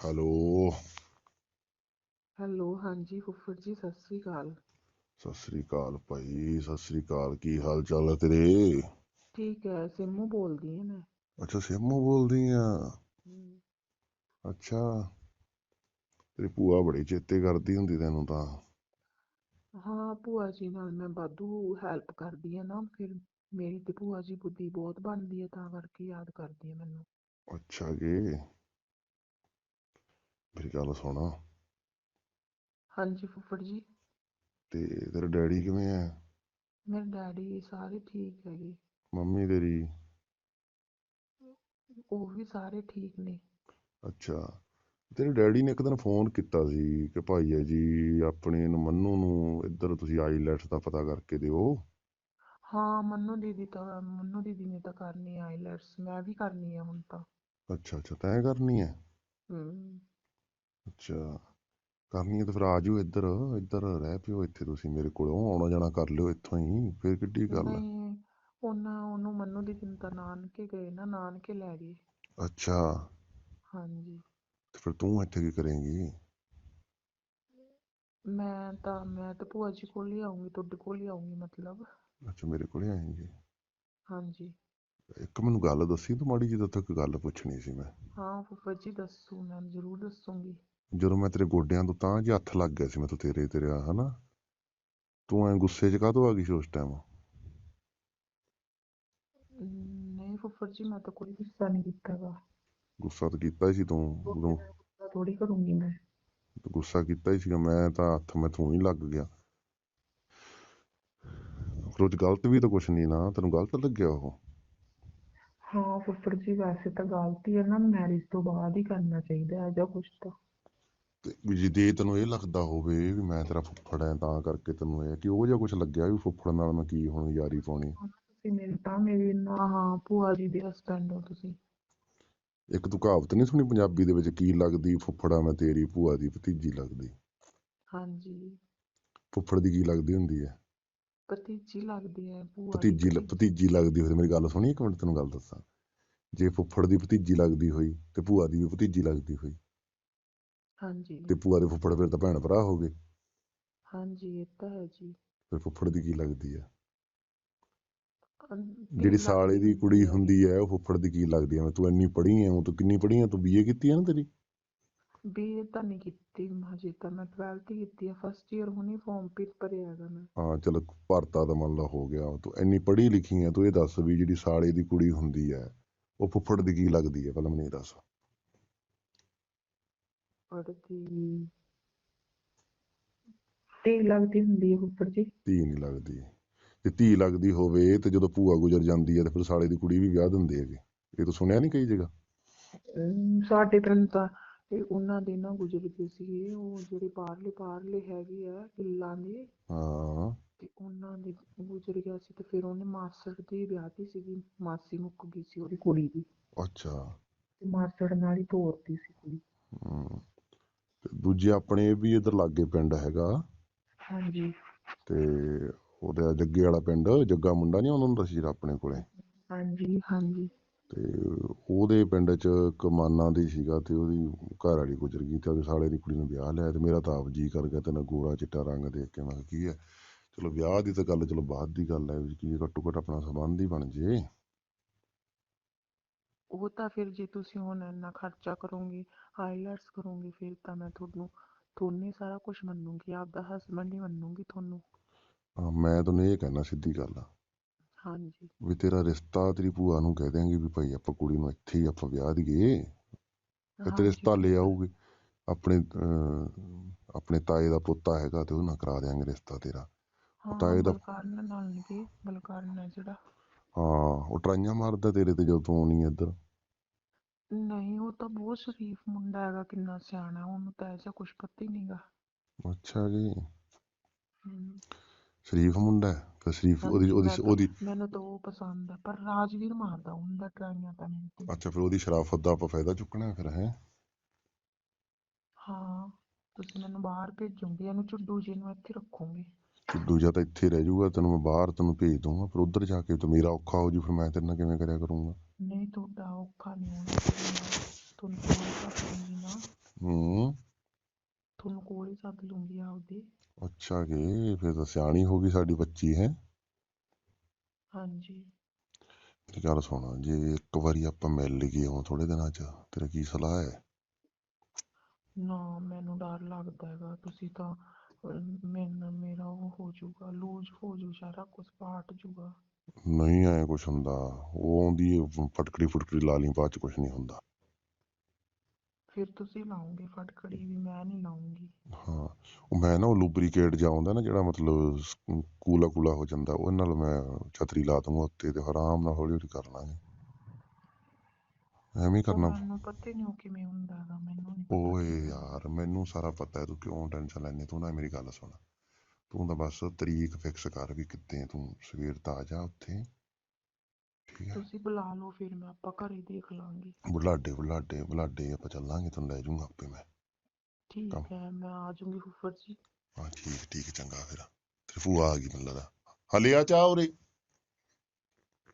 Hello. Hello ਹਾਂਜੀ ਫੁੱਫੜ ਜੀ ਸਤਿ ਸ੍ਰੀ ਅਕਾਲ। ਸਤਿ ਸ੍ਰੀ ਅਕਾਲ ਭਾਈ ਸਤਿ ਸ੍ਰੀ ਅਕਾਲ ਕੀ ਹਾਲ ਚਾਲ ਹੈ ਤੇਰੇ? ਠੀਕ ਹੈ ਸਿੰਮੂ ਬੋਲਦੀ ਹਾਂ ਮੈਂ। ਅੱਛਾ ਸਿਮੂ ਬੋਲਦੀ ਆ? ਹਮ, ਅੱਛਾ ਤੇਰੀ ਭੂਆ ਬੜੀ ਚੇਤੇ ਕਰਦੀ ਹੁੰਦੀ ਤੈਨੂੰ ਤਾਂ। ਹਾਂ ਭੂਆ ਜੀ ਨਾਲ ਮੈਂ ਵਾਧੂ ਹੈਲਪ ਕਰਦੀ ਹਾਂ ਨਾ ਫਿਰ ਮੇਰੀ ਤੇ ਭੂਆ ਜੀ ਬੁੱਧੀ ਬਹੁਤ ਬਣਦੀ ਹੈ ਤਾਂ ਕਰਕੇ ਯਾਦ ਕਰਦੀ ਹੈ ਮੈਨੂੰ। ਅੱਛਾ ਜੀ। ਮੇਰੀ ਗੱਲ ਸੁਣ। ਹਾਂਜੀ ਫੁੱਫੜ ਜੀ। ਤੇ ਤੇਰਾ ਡੈਡੀ ਕਿਵੇਂ ਆ? ਮੇਰੇ ਡੈਡੀ ਸਾਰੇ ਠੀਕ ਹੈਗੇ। ਮੰਮੀ ਤੇਰੀ? ਉਹ ਵੀ ਸਾਰੇ ਠੀਕ ਨੇ। ਅੱਛਾ। ਤੇਰੇ ਡੈਡੀ ਨੇ ਇੱਕ ਦਿਨ ਫੋਨ ਕੀਤਾ ਸੀ ਕਿ ਭਾਈ ਹੈ ਜੀ ਆਪਣੇ ਨੂੰ ਮੰਨੂ ਨੂੰ ਇੱਧਰ ਤੁਸੀਂ ਆਈਲੈਟਸ ਦਾ ਪਤਾ ਕਰਕੇ ਦਿਓ। ਹਾਂ ਮੰਨੂ ਦੀਦੀ ਤਾਂ ਮੰਨੂ ਦੀਦੀ ਨੇ ਤਾਂ ਕਰਨੀ ਆਈਲੈਟਸ। ਮੈਂ ਵੀ ਕਰਨੀ ਆ ਹੁਣ ਤਾਂ। ਅੱਛਾ ਅੱਛਾ। ਤੈਂ ਕਰਨੀ ਹੈ। ਹਮ ਅੱਛਾ ਕਰਨੀ ਤਾਂ ਫਿਰ ਆ ਜਾਓ ਇੱਧਰ ਇੱਧਰ ਰਹਿ ਪਿਓ ਇੱਥੇ ਤੁਸੀਂ ਮੇਰੇ ਕੋਲੋਂ ਆਉਣਾ ਜਾਣਾ ਕਰ ਲਿਓ ਇੱਥੋਂ ਹੀ ਫਿਰ ਕਿੱਡੀ ਗੱਲ ਹੈ? ਨਹੀਂ ਉਹਨਾਂ ਉਹਨੂੰ ਮੰਨੂ ਦੀਦੀ ਨੂੰ ਤਾਂ ਨਾਨਕੇ ਗਏ ਨਾ ਨਾਨਕੇ ਲੈ ਗਏ। ਅੱਛਾ। ਹਾਂਜੀ। ਤੇ ਫਿਰ ਤੂੰ ਇੱਥੇ ਕੀ ਕਰੇਂਗੀ? ਮੈਂ ਤਾਂ ਮੈਂ ਤਾਂ ਭੂਆ ਜੀ ਕੋਲ ਹੀ ਆਉਂਗੀ ਤੁਹਾਡੇ ਕੋਲ ਹੀ ਆਉਂਗੀ ਮਤਲਬ। ਅੱਛਾ ਮੇਰੇ ਕੋਲੇ ਆਏਂਗੀ। ਹਾਂਜੀ। ਇੱਕ ਮੈਨੂੰ ਗੱਲ ਦੱਸੀ ਤੂੰ ਮਾੜੀ ਜਿਹੀ ਤੱਕ ਗੱਲ ਪੁੱਛਣੀ ਸੀ ਮੈਂ। ਹਾਂ ਫੁੱਫੜ ਜੀ ਦੱਸੋ ਮੈਂ ਜ਼ਰੂਰ ਦੱਸੂਗੀ। ਜਦੋਂ ਮੈਂ ਤੇਰੇ ਗੋਡਿਆਂ ਤੋਂ ਤਾਂ ਜੇ ਹੱਥ ਲੱਗ ਗਿਆ ਸੀ ਮੈਂ ਤੂੰ ਤੇਰੇ ਤੇਰੇ ਹਨਾ? ਤੂੰ ਐ ਗੁੱਸੇ 'ਚ ਕਾਹਤੋਂ ਆ ਗਈ ਸੀ ਉਸ ਟਾਈਮ ਨਹੀਂ ਫੁੱਫੜ ਜੀ ਮੈਂ ਤਾਂ ਕੋਈ ਗੁੱਸਾ ਨਹੀਂ ਕੀਤਾ ਗਾ। ਗੁੱਸਾ ਤਾਂ ਕੀਤਾ ਹੀ ਸੀ ਤੂੰ ਉਦੋਂ ਥੋੜੀ ਕਰੂੰਗੀ ਮੈਂ। ਗੁੱਸਾ ਕੀਤਾ ਹੀ ਸੀਗਾ ਮੈਂ ਤਾਂ ਹੱਥ ਮੈਂ ਤੂੰ ਹੀ ਲੱਗ ਗਿਆ। ਰੋਜ਼ ਗਲਤ ਵੀ ਤਾਂ ਕੁਛ ਨਹੀਂ ਨਾ ਤੈਨੂੰ ਗਲਤ ਲੱਗਿਆ ਉਹ? ਹਾਂ ਫੁੱਫੜ ਜੀ ਵੈਸੇ ਤਾਂ ਗਲਤੀ ਹੈ ਨਾ ਮੈਰਿਜ ਤੋਂ ਬਾਅਦ ਹੀ ਕਰਨਾ ਚਾਹੀਦਾ ਹੈ ਜਾਂ ਕੁਛ ਤੇ। ਵੀ ਜੇ ਦੇ ਤੈਨੂੰ ਇਹ ਲੱਗਦਾ ਹੋਵੇ ਵੀ ਮੈਂ ਤੇਰਾ ਫੁੱਫੜ ਐ ਤਾਂ ਕਰਕੇ ਤੈਨੂੰ ਇਹ ਕਿ ਉਹ ਜਿਹਾ ਕੁਛ ਲੱਗਿਆ ਵੀ ਫੁੱਫੜ ਨਾਲ ਮੈਂ ਕੀ ਹੁਣ ਯਾਰੀ ਪਾਉਣੀ ਤੁਸੀਂ ਮੇਰੇ ਤਾਂ ਮੇਰੀ ਨਾ ਹਾਂ ਭੂਆ ਜੀ ਦੇ ਹਸਬੈਂਡ ਹੋ ਤੁਸੀਂ। ਇੱਕ ਤੂੰ ਕਹਾਵਤ ਨਹੀਂ ਸੁਣੀ ਪੰਜਾਬੀ ਦੇ ਵਿੱਚ ਕੀ ਲੱਗਦੀ ਫੁੱਫੜਾ ਮੈਂ ਤੇਰੀ ਭੂਆ ਦੀ ਭਤੀਜੀ ਲੱਗਦੀ? ਹਾਂਜੀ। ਫੁੱਫੜ ਦੀ ਕੀ ਲੱਗਦੀ ਹੁੰਦੀ ਹੈ ਭਤੀਜੀ ਲੱਗਦੀ ਹੈ ਭੂਆ ਦੀ ਭਤੀਜੀ। ਭਤੀਜੀ ਲੱਗਦੀ ਹੋਈ ਮੇਰੀ ਗੱਲ ਸੁਣੀ ਇੱਕ ਮਿੰਟ ਤੈਨੂੰ ਗੱਲ ਦੱਸਾਂ। ਜੇ ਫੁੱਫੜ ਦੀ ਭਤੀਜੀ ਲੱਗਦੀ ਹੋਈ ਤੇ ਭੂਆ ਦੀ ਵੀ ਭਤੀਜੀ ਲੱਗਦੀ ਹੋਈ ਹਾਂਜੀ। ਤੇ ਭੂਆ ਦੇ ਫੁੱਫੜ ਫਿਰ ਤਾਂ ਭੈਣ ਭਰਾ ਹੋ ਗਏ। ਹਾਂਜੀ ਇਹ ਤਾਂ ਹੈ ਜੀ। ਫਿਰ ਫੁੱਫੜ ਦੀ ਕੀ ਲੱਗਦੀ ਅਮ, ਜਿਹੜੀ ਸਾਲੇ ਦੀ ਕੁੜੀ? ਹੁੰਦੀ ਹੈ ਉਹ ਫੁੱਫੜ ਦੀ ਕੀ ਲੱਗਦੀ ਹੈ ਤੂੰ ਇੰਨੀ ਪੜ੍ਹੀ ਹੈ ਤੂੰ ਕਿੰਨੀ ਪੜ੍ਹੀ ਹੈ ਤੂੰ ਬੀਏ ਕੀਤੀ ਹੈ ਨਾ ਤੇਰੀ? ਬੀਏ ਤਾਂ ਨਹੀਂ ਕੀਤੀ ਹਜੇ ਤਾਂ ਮੈਂ 12th ਹੀ ਕੀਤੀ ਹੈ ਫਸਟ ਈਅਰ ਹੁਣੀ ਫਾਰਮ ਫਿਰ ਭਰਿਆ ਹੈਗਾ ਮੈਂ ਹਾਂ ਚਲ ਭਰਤਾ ਦਾ ਮੰਨ ਲਾ ਹੋ ਗਿਆ। ਤੂੰ ਇੰਨੀ ਪੜ੍ਹੀ ਲਿਖੀ ਹੈ ਤੂੰ ਇਹ ਦੱਸ ਵੀ ਜਿਹੜੀ ਸਾਲੇ ਦੀ ਕੁੜੀ ਹੁੰਦੀ ਹੈ ਉਹ ਫੁੱਫੜ ਦੀ ਕੀ ਲੱਗਦੀ ਹੈ ਪਹਿਲਾਂ ਮੈਨੂੰ ਇਹ ਦੱਸ। ਪੜ੍ਹਦੀ ਤੇ ਲੱਗਦੀ ਹੁੰਦੀ ਹੈ ਫੁੱਫੜ ਜੀ ਧੀ ਨਹੀਂ ਲੱਗਦੀ। ਜੇ ਧੀ ਲੱਗਦੀ ਹੋਵੇ ਤੇ ਜਦੋਂ ਭੂਆ ਗੁਜ਼ਰ ਜਾਂਦੀ ਹੈ ਤੇ ਫਿਰ ਸਾਲੇ ਦੀ ਕੁੜੀ ਵੀ ਵਿਆਹ ਦਿੰਦੇ ਹੈਗੇ। ਇਹ ਤਾਂ ਸੁਣਿਆ ਨਹੀਂ ਕਈ ਜਗ੍ਹਾ? ਅਮ, ਸਾਡੇ ਪਿੰਡ ਤਾਂ ਇਹ ਉਹਨਾਂ ਦੇ ਨਾ ਗੁਜ਼ਰ ਗਏ ਸੀਗੇ ਉਹ ਜਿਹੜੇ ਬਾਹਰਲੇ ਬਾਹਰਲੇ ਹੈਗੇ ਆ ਕਿੱਲਾਂ ਦੇ ਹਾਂ। ਤੇ ਉਹਨਾਂ ਦੇ ਗੁਜ਼ਰ ਗਿਆ ਸੀ ਤੇ ਫਿਰ ਉਹਨੇ ਮਾਸੜ ਦੀ ਵਿਆਹਤੀ ਸੀਗੀ ਮਾਸੀ ਮੁੱਕ ਗਈ ਸੀ ਉਹਦੀ ਕੁੜੀ ਦੀ। ਅੱਛਾ। ਤੇ ਮਾਸੜ ਨਾਲ ਹੀ ਤੋਰਤੀ ਸੀ ਕੁੜੀ। ਹਮ। ਤੇ ਦੂਜੇ ਆਪਣੇ ਵੀ ਇਧਰ ਲਾਗੇ ਪਿੰਡ ਹੈਗਾ। ਹਾਂਜੀ। ਤੇ ਉਹਦਾ ਜੱਗੇ ਵਾਲਾ ਪਿੰਡ ਜੱਗਾ ਮੁੰਡਾ ਨਹੀਂ ਉਹਨਾਂ ਨੂੰ ਦੱਸੀ ਆਪਣੇ ਕੋਲੇ? ਹਾਂਜੀ ਹਾਂਜੀ। ਤੇ ਉਹਦੇ ਪਿੰਡ ਚ ਕਮਾਨਾ ਦੀ ਸੀਗਾ ਤੇ ਉਹਦੀ ਘਰ ਵਾਲੀ ਗੁਜ਼ਰ ਗਈ ਤੇ ਉਹਦੇ ਸਾਲੇ ਦੀ ਕੁੜੀ ਨੂੰ ਵਿਆਹ ਲਿਆ ਤੇ ਮੇਰਾ ਤਾਂ ਆਪ ਜੀ ਕਰ ਗਿਆ ਤੇ ਨਾ ਗੋਰਾ ਚਿੱਟਾ ਰੰਗ ਦੇਖ ਕੇ ਮੈਂ ਕਿਹਾ ਕੀ ਹੈ? ਚਲੋ ਵਿਆਹ ਦੀ ਤਾਂ ਗੱਲ ਚਲੋ ਬਾਅਦ ਦੀ ਗੱਲ ਹੈ ਵੀ ਕੀ ਘੱਟੋ ਘੱਟ ਆਪਣਾ ਸੰਬੰਧ ਹੀ ਬਣ ਜੇ। ਉਹ ਤਾਂ ਫਿਰ ਜੇ ਤੁਸੀਂ ਹੁਣ ਇੰਨਾ ਖਰਚਾ ਕਰੋਗੇ ਆਈਲੈਟਸ ਕਰੋਗੇ ਫਿਰ ਤਾਂ ਮੈਂ ਤੁਹਾਨੂੰ ਤੁਹਾਨੂੰ ਸਾਰਾ ਕੁਝ ਮੰਨੂਗੀ ਆਪਦਾ ਹਸਬੰਡ ਹੀ ਮੰਨੂਗੀ ਤੁਹਾਨੂੰ ਹਾਂ, ਮੈਂ ਤੁਹਾਨੂੰ ਇਹ ਕਹਿਣਾ ਸਿੱਧੀ ਗੱਲ ਆ ਹਾਂਜੀ ਵੀ ਤੇਰਾ ਰਿਸ਼ਤਾ ਤੇਰੀ ਭੂਆ ਨੂੰ ਕਹਿ ਦਿਆਂਗੇ ਵੀ ਭਾਈ ਆਪਾਂ ਕੁੜੀ ਨੂੰ ਇੱਥੇ ਹੀ ਆਪਾਂ ਵਿਆਹ ਦੀਏ ਤੇ ਹਾਂਜੀ, ਰਿਸ਼ਤਾ ਲੈ। ਆਊਗੇ ਆਪਣੇ ਆਪਣੇ ਤਾਏ ਦਾ ਪੋਤਾ ਹੈਗਾ ਤੇ ਉਹ ਕਰਾ ਦਿਆਂਗੇ ਰਿਸ਼ਤਾ ਤੇਰਾ ਹਾਂ ਤਾਂ ਇਹਦਾ- ਬਲਕਾਰਨ ਨਾਲ ਨਹੀਂ ਬਲਕਾਰਨ ਹੈ ਜਿਹੜਾ ਹਾਂ ਉਹ ਟਰਾਈਆਂ ਮਾਰਦਾ ਤੇਰੇ ਤੇ ਜਦੋਂ ਤੂੰ ਆਉਣੀ ਇੱਧਰ। ਨਹੀਂ ਉਹ ਤਾਂ ਬਹੁਤ ਸ਼ਰੀਫ ਮੁੰਡਾ ਹੈਗਾ ਕਿੰਨਾ ਸਿਆਣਾ ਉਹਨੂੰ ਤਾਂ ਐਸਾ ਕੁਝ ਪਤਾ ਹੀ ਨਹੀਂਗਾ ਅੱਛਾ ਜੀ। ਸ਼ਰੀਫ ਮੁੰਡਾ ਹੈ ਤੇ ਸ਼ਰੀਫ ਉਹਦੀ ਉਹਦੀ ਉਹਦੀ ਮੈਨੂੰ ਤਾਂ ਉਹ ਪਸੰਦ ਹੈ ਪਰ ਰਾਜਵੀਰ ਮਾਰਦਾ ਹੁੰਦਾ ਟਰਾਈਆਂ ਤਾਂ ਮੈਨੂੰ ਤੇ। ਅੱਛਾ ਫਿਰ ਉਹਦੀ ਸ਼ਰਾਫਤ ਦਾ ਆਪਾਂ ਫਾਇਦਾ ਚੁੱਕਣਾ ਫਿਰ ਹੈ? ਹਾਂ ਤੁਸੀਂ ਮੈਨੂੰ ਬਾਹਰ ਭੇਜੋਗੇ ਇਹਨੂੰ ਝੁੱਡੂ ਜੀ ਨੂੰ ਇੱਥੇ ਰੱਖੋਗੇ। ਦੂਜਾ ਤਾਂ ਇੱਥੇ ਰਹਿ ਜਾਊਗਾ ਤੈਨੂੰ ਮੈਂ ਬਾਹਰ ਤੈਨੂੰ ਭੇਜ ਦੂੰਗਾ ਪਰ ਉੱਧਰ ਜਾ ਕੇ ਤੇ ਮੇਰਾ ਔਖਾ ਹੋ ਜੂ ਫਿਰ ਮੈਂ ਤੇਰੇ ਨਾਲ ਕਿਵੇਂ ਕਰਿਆ ਕਰੂੰਗਾ? ਨਹੀਂ ਤੁਹਾਡਾ ਔਖਾ ਨਹੀਂ ਹੋਣਾ। ਤੁਹਾਨੂੰ ਤਾਂ ਔਖਾ ਕਰੂੰਗੀ ਨਾ। ਹੂੰ। ਤੁਹਾਨੂੰ ਕੋਲ ਹੀ ਸੱਦ ਲੂੰਗੀ ਆਪਦੇ। ਅੱਛਾ ਕਿ ਫਿਰ ਤਾਂ ਸਿਆਣੀ ਹੋ ਗਈ ਸਾਡੀ ਬੱਚੀ ਹੈ? ਹਾਂਜੀ। ਮੇਰੀ ਗੱਲ ਸੁਣ ਜੇ ਇੱਕ ਵਾਰੀ ਆਪਾਂ ਮਿਲ ਲਈਏ ਹੁਣ ਥੋੜੇ ਦਿਨਾਂ ਚ ਤੇਰਾ ਕੀ ਸਲਾਹ ਹੈ? ਨਾ ਮੈਨੂੰ ਡਰ ਲੱਗਦਾ ਹੈਗਾ। ਤੁਸੀਂ ਤਾਂ ਮੇਰਾ ਉਹ ਹੋ ਜਾਊਗਾ ਲੂਜ ਹੋ ਜਾਊ ਸਾਰਾ ਕੁਝ ਪਾਟ ਜਾਊਗਾ। ਨਹੀਂ ਐ ਕੁਛ ਹੁੰਦਾ। ਉਹ ਆਉਂਦੀ ਏ ਫਟਕੜੀ ਫੁਟਕੜੀ ਲਾ ਲਈ ਬਾਅਦ ਚ ਕੁਛ ਨਹੀਂ ਹੁੰਦਾ। ਫਿਰ ਤੁਸੀਂ ਲਾਉਂਗੇ ਫਟਕੜੀ ਵੀ ਮੈਂ ਨਹੀਂ ਲਾਉਂਗੀ। ਹਾਂ ਉਹ ਮੈਂ ਨਾ ਉਹ ਲੂਬਰੀਕੇਟ ਜਿਹਾ ਆਉਂਦਾ ਨਾ ਜਿਹੜਾ ਮਤਲਬ ਕੂਲਾ ਕੂਲਾ ਹੋ ਜਾਂਦਾ ਉਹ ਨਾਲ ਮੈਂ ਛਤਰੀ ਲਾ ਦੂੰਗਾ ਉੱਤੇ ਤੇ ਆਰਾਮ ਨਾਲ ਹੌਲੀ ਹੌਲੀ ਕਰ ਲਾਂਗੇ। ਐਵੇਂ ਕਰਨਾ। ਮੈਨੂੰ ਪਤਾ ਹੀ ਨਹੀਂ ਉਹ ਕਿਵੇਂ ਹੁੰਦਾ ਹੈਗਾ ਮੈਨੂੰ ਨਹੀਂ ਪਤਾ ਓਏ ਯਾਰ ਮੈਨੂੰ ਸਾਰਾ ਪਤਾ ਹੈ ਤੂੰ ਕਿਉਂ ਟੈਨਸ਼ਨ ਲੈਨੀ ਤੂੰ ਨਾ ਮੇਰੀ ਗੱਲ ਸੁਣ। ਤੂੰ ਤਾਂ ਬਸ ਤਰੀਕ ਫਿਕਸ ਕਰ ਵੀ ਕਿੱਥੇ ਤੂੰ ਸਵੇਰ ਤਾਂ ਆ ਜਾ ਉੱਥੇ। ਠੀਕ ਹੈ। ਤੁਸੀਂ ਬੁਲਾ ਲਓ ਫਿਰ ਮੈਂ ਆਪਾਂ ਘਰੇ ਦੇਖ ਲਾਂਗੇ। ਬੁਲਾਡੇ ਬੁਲਾਡੇ ਬੁਲਾਡੇ ਆਪਾਂ ਚੱਲਾਂਗੇ ਤੈਨੂੰ ਲੈ ਜਾਊਂਗਾ ਆਪੇ ਮੈਂ। ਠੀਕ ਕੰਮ। ਹੈ ਮੈਂ ਆ ਜਾਊਂਗੀ ਫੁੱਫੜ ਜੀ। ਹਾਂ ਠੀਕ ਠੀਕ ਚੰਗਾ ਫਿਰ। ਤੇਰੀ ਭੂਆ ਆ ਗਈ ਮੈਨੂੰ ਲੱਗਦਾ। ਹਲੇ ਆ ਚਾਹ ਉਰੇ।